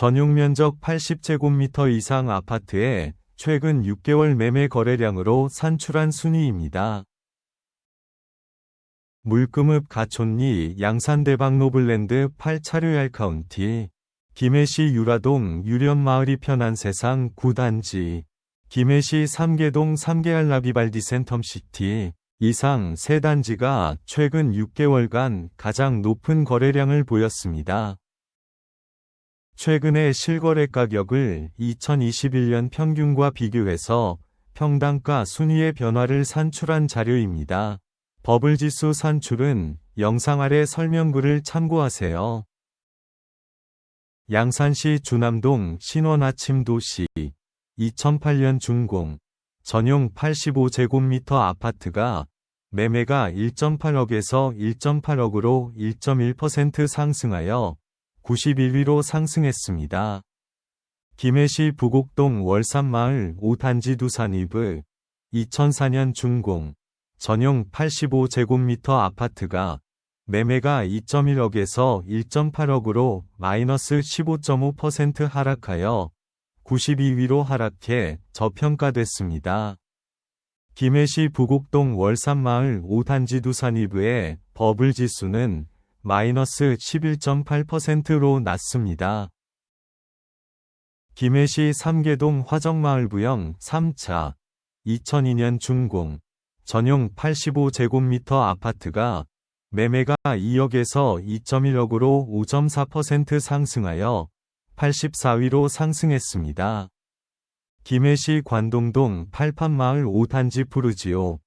전용 면적 80제곱미터 이상 아파트에 최근 6개월 매매 거래량으로 산출한 순위입니다. 물금읍 가촌리 양산대방 노블랜드 8차류 얄 카운티 김해시 유라동 유련마을이 편한 세상 9단지 김해시 삼계동 삼계알라비발디 센텀시티 이상 세 단지가 최근 6개월간 가장 높은 거래량을 보였습니다. 최근의 실거래 가격을 2021년 평균과 비교해서 평당가 순위의 변화를 산출한 자료입니다. 버블지수 산출은 영상 아래 설명글을 참고하세요. 양산시 주남동 신원 아침 도시 2008년 준공 전용 85제곱미터 아파트가 매매가 1.8억에서 1.8억으로 1.1% 상승하여 91위로 상승했습니다. 김해시 부곡동 월산마을 5단지 두산이브 2004년 준공 전용 85제곱미터 아파트가 매매가 2.1억에서 1.8억으로 마이너스 15.5% 하락하여 92위로 하락해 저평가됐습니다. 김해시 부곡동 월산마을 5단지 두산이브의 버블 지수는 마이너스 11.8%로 낮습니다. 김해시 삼계동 화정마을 부영 3차 2002년 준공 전용 85제곱미터 아파트가 매매가 2억에서 2.1억으로 5.4% 상승하여 84위로 상승했습니다. 김해시 관동동 팔판마을 5단지 푸르지오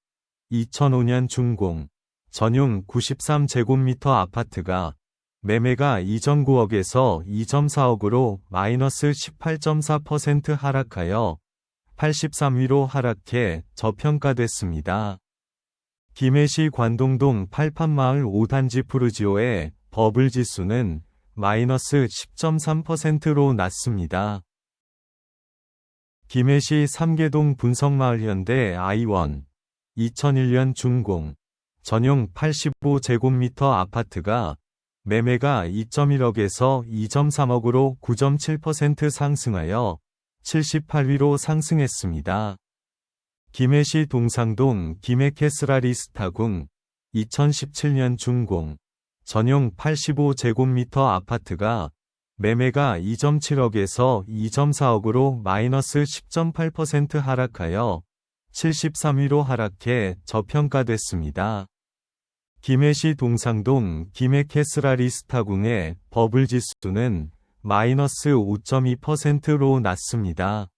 2005년 준공 전용 93제곱미터 아파트가 매매가 2.9억에서 2.4억으로 마이너스 18.4% 하락하여 83위로 하락해 저평가됐습니다. 김해시 관동동 팔판마을 5단지 푸르지오의 버블 지수는 마이너스 10.3%로 낮습니다. 김해시 삼계동 분성마을 현대 아이원 2001년 준공 전용 85제곱미터 아파트가 매매가 2.1억에서 2.3억으로 9.7% 상승하여 78위로 상승했습니다. 김해시 동상동 김해캐스라리스타궁 2017년 준공 전용 85제곱미터 아파트가 매매가 2.7억에서 2.4억으로 마이너스 10.8% 하락하여 73위로 하락해 저평가됐습니다. 김해시 동상동 김해캐스라리 스타궁의 버블 지수는 마이너스 5.2%로 낮습니다.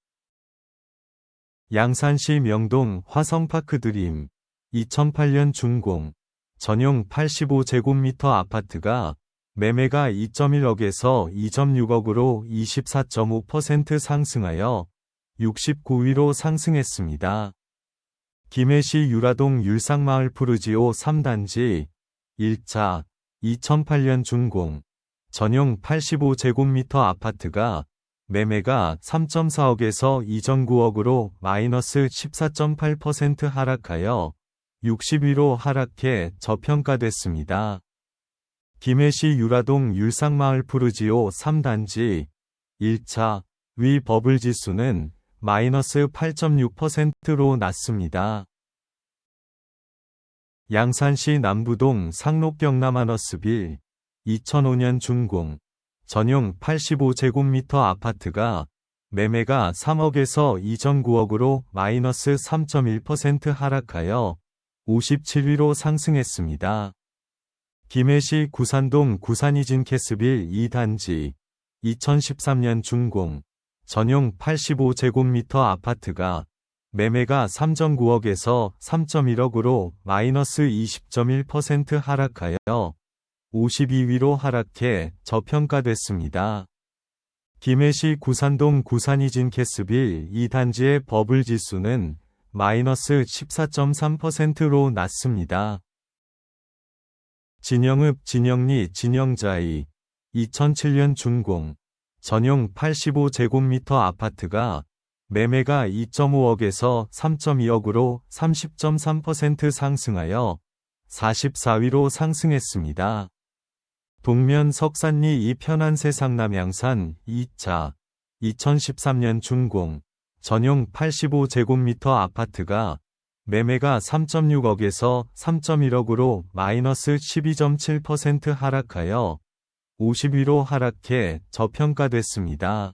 양산시 명동 화성파크 드림 2008년 준공 전용 85제곱미터 아파트가 매매가 2.1억에서 2.6억으로 24.5% 상승하여 69위로 상승했습니다. 김해시 유라동 율상마을 푸르지오 3단지 1차 2008년 준공 전용 85제곱미터 아파트가 매매가 3.4억에서 2.9억으로 마이너스 14.8% 하락하여 60위로 하락해 저평가됐습니다. 김해시 유라동 율상마을 푸르지오 3단지 1차 위 버블 지수는 마이너스 8.6%로 낮습니다. 양산시 남부동 상록경남하너스빌 2005년 준공 전용 85제곱미터 아파트가 매매가 3억에서 2.9억으로 마이너스 3.1% 하락하여 57위로 상승했습니다. 김해시 구산동 구산이진 캐스빌 2단지 2013년 준공 전용 85제곱미터 아파트가 매매가 3.9억에서 3.1억으로 마이너스 20.1% 하락하여 52위로 하락해 저평가됐습니다. 김해시 구산동 구산이진 캐스빌 2단지의 버블 지수는 마이너스 14.3%로 낮습니다. 진영읍 진영리 진영자이 2007년 준공 전용 85제곱미터 아파트가 매매가 2.5억에서 3.2억으로 30.3% 상승하여 44위로 상승했습니다. 동면 석산리 2편한 세상 남 양산 2차 2013년 준공 전용 85제곱미터 아파트가 매매가 3.6억에서 3.1억으로 마이너스 12.7% 하락하여 50위로 하락해 저평가됐습니다.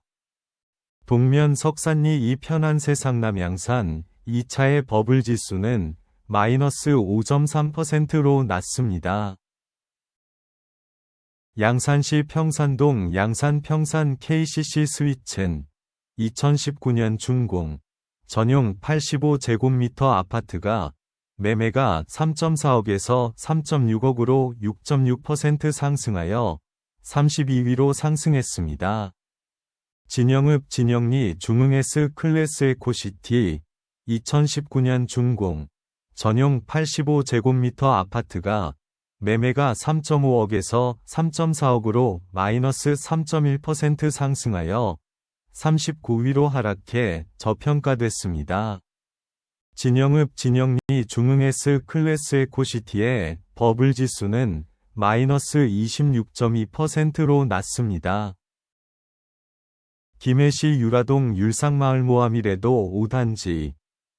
동면 석산리 2편한 세상 남 양산 2차의 버블 지수는 마이너스 5.3%로 낮습니다. 양산시 평산동 양산 평산 KCC 스위tzen 2019년 준공 전용 85제곱미터 아파트가 매매가 3.4억에서 3.6억으로 6.6% 상승하여 32위로 상승했습니다. 진영읍 진영리 중흥S 클래스 에코시티 2019년 준공 전용 85제곱미터 아파트가 매매가 3.5억에서 3.4억으로 마이너스 3.1% 상승하여 39위로 하락해 저평가됐습니다. 진영읍 진영리 중흥S 클래스 에코시티의 버블 지수는 마이너스 26.2%로 낮습니다. 김해시 유라동 율상마을 모함이래도 5단지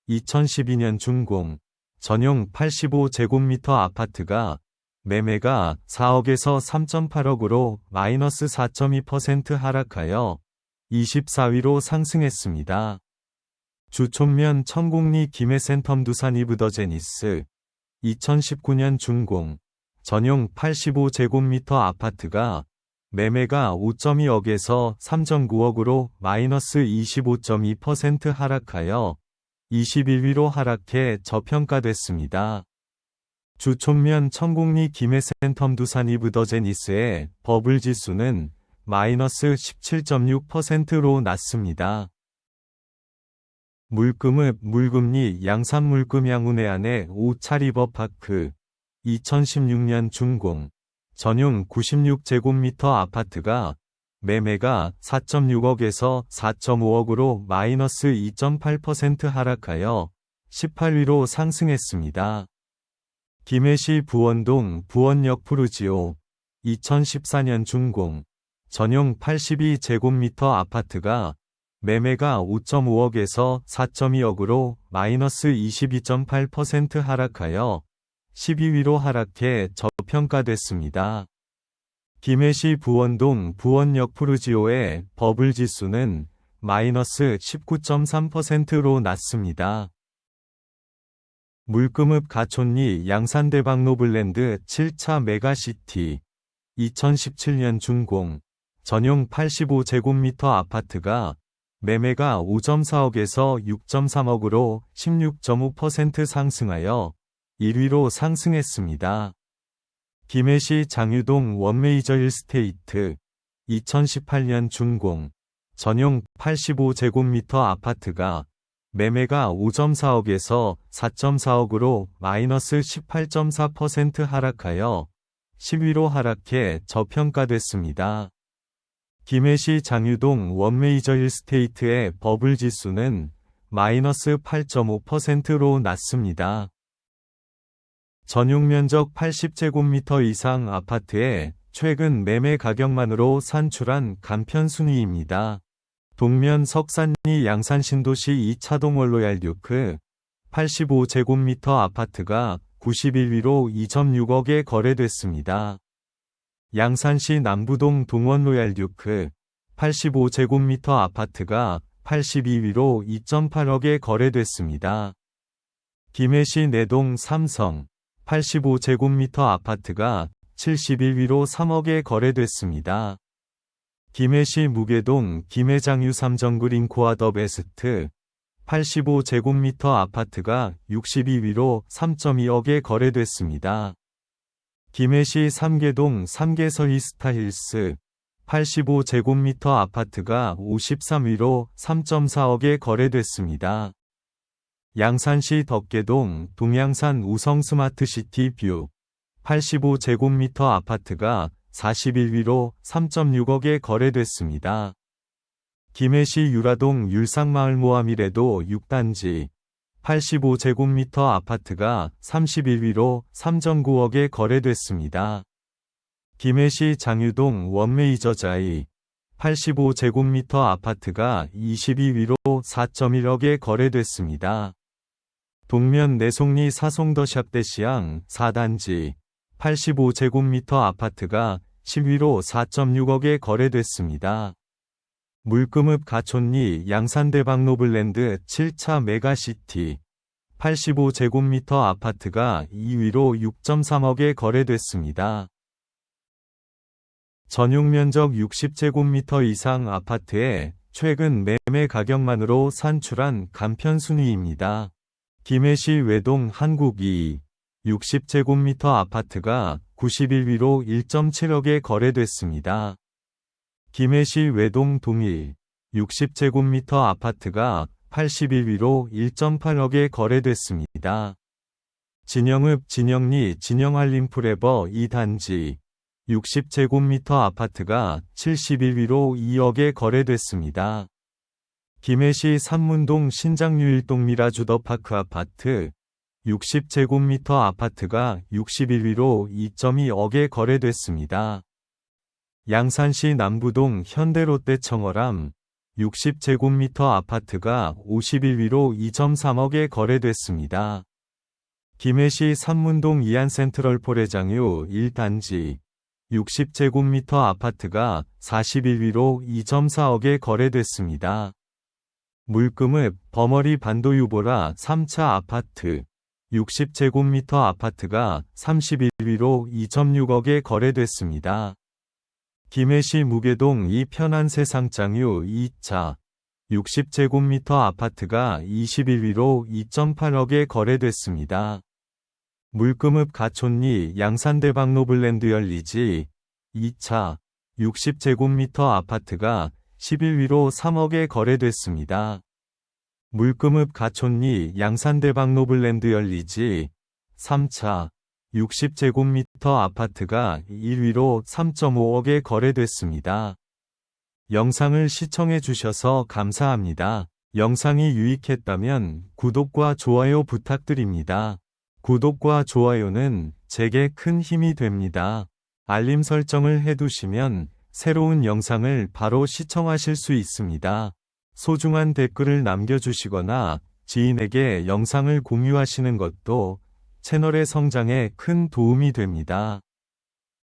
2012년 준공 전용 85제곱미터 아파트가 매매가 4억에서 3.8억으로 마이너스 4.2% 하락하여 24위로 상승했습니다. 주촌면 천공리 김해센텀 두산 이브더제니스 2019년 준공 전용 85제곱미터 아파트가 매매가 5.2억에서 3.9억으로 마이너스 25.2% 하락하여 21위로 하락해 저평가됐습니다. 주촌면 천공리 김해센텀 두산 이브더제니스의 버블 지수는 마이너스 17.6%로 낮습니다. 물금읍 물금리 양산물금 양운회 안에 5차리버파크 2016년 준공 전용 96제곱미터 아파트가 매매가 4.6억에서 4.5억으로 마이너스 2.8% 하락하여 18위로 상승했습니다. 김해시 부원동 부원역 푸르지오 2014년 준공 전용 82제곱미터 아파트가 매매가 5.5억에서 4.2억으로 마이너스 22.8% 하락하여 12위로 하락해 저평가됐습니다. 김해시 부원동 부원역 푸르지오의 버블 지수는 마이너스 19.3%로 낮습니다. 물금읍 가촌리 양산대방 노블랜드 7차 메가시티 2017년 준공 전용 85제곱미터 아파트가 매매가 5.4억에서 6.3억으로 16.5% 상승하여 1위로 상승했습니다. 김해시 장유동 원메이저 일스테이트 2018년 준공 전용 85제곱미터 아파트가 매매가 5.4억에서 4.4억으로 마이너스 18.4% 하락하여 10위로 하락해 저평가됐습니다. 김해시 장유동 원메이저 일스테이트의 버블 지수는 마이너스 8.5%로 낮습니다. 전용 면적 80제곱미터 이상 아파트의 최근 매매 가격만으로 산출한 간편 순위입니다. 동면 석산리 양산 신도시 2차동 월로얄 듀크 85제곱미터 아파트가 91위로 2.6억에 거래됐습니다. 양산시 남부동 동원 로얄 듀크 85제곱미터 아파트가 82위로 2.8억에 거래됐습니다. 김해시 내동 삼성 85제곱미터 아파트가 71위로 3억에 거래됐습니다. 김해시 무계동 김해장유 삼정그린 코아 더 베스트 85제곱미터 아파트가 62위로 3.2억에 거래됐습니다. 김해시 삼계동 삼계서 이스타힐스 85제곱미터 아파트가 53위로 3.4억에 거래됐습니다. 양산시 덕계동 동양산 우성 스마트시티 뷰 85제곱미터 아파트가 41위로 3.6억에 거래됐습니다. 김해시 유라동 율상마을 모함이래도 6단지 85제곱미터 아파트가 31위로 3.9억에 거래됐습니다. 김해시 장유동 원메이저자이 85제곱미터 아파트가 22위로 4.1억에 거래됐습니다. 동면 내송리 사송더샵 대시양 4단지 85제곱미터 아파트가 10위로 4.6억에 거래됐습니다. 물금읍 가촌리 양산대방 노블랜드 7차 메가시티 85제곱미터 아파트가 2위로 6.3억에 거래됐습니다. 전용 면적 60제곱미터 이상 아파트의 최근 매매 가격만으로 산출한 간편 순위입니다. 김해시 외동 한국 2 60제곱미터 아파트가 91위로 1.7억에 거래됐습니다. 김해시 외동 동일 60제곱미터 아파트가 81위로 1.8억에 거래됐습니다. 진영읍 진영리 진영한림프레버 2단지 60제곱미터 아파트가 71위로 2억에 거래됐습니다. 김해시 삼문동 신장유일동 미라주더파크 아파트 60제곱미터 아파트가 61위로 2.2억에 거래됐습니다. 양산시 남부동 현대롯데 청어람 60제곱미터 아파트가 51위로 2.3억에 거래됐습니다. 김해시 삼문동 이안센트럴 포레장유 1단지 60제곱미터 아파트가 41위로 2.4억에 거래됐습니다. 물금읍 버머리 반도유보라 3차 아파트 60제곱미터 아파트가 31위로 2.6억에 거래됐습니다. 김해시 무계동 이 편한 세상 장유 2차 60제곱미터 아파트가 21위로 2.8억에 거래됐습니다. 물금읍 가촌리 양산대방 노블랜드 열리지 2차 60제곱미터 아파트가 11위로 3억에 거래됐습니다. 물금읍 가촌리 양산대방 노블랜드 열리지 3차 60제곱미터 아파트가 1위로 3.5억에 거래됐습니다. 영상을 시청해 주셔서 감사합니다. 영상이 유익했다면 구독과 좋아요 부탁드립니다. 구독과 좋아요는 제게 큰 힘이 됩니다. 알림 설정을 해두시면 새로운 영상을 바로 시청하실 수 있습니다. 소중한 댓글을 남겨주시거나 지인에게 영상을 공유하시는 것도 채널의 성장에 큰 도움이 됩니다.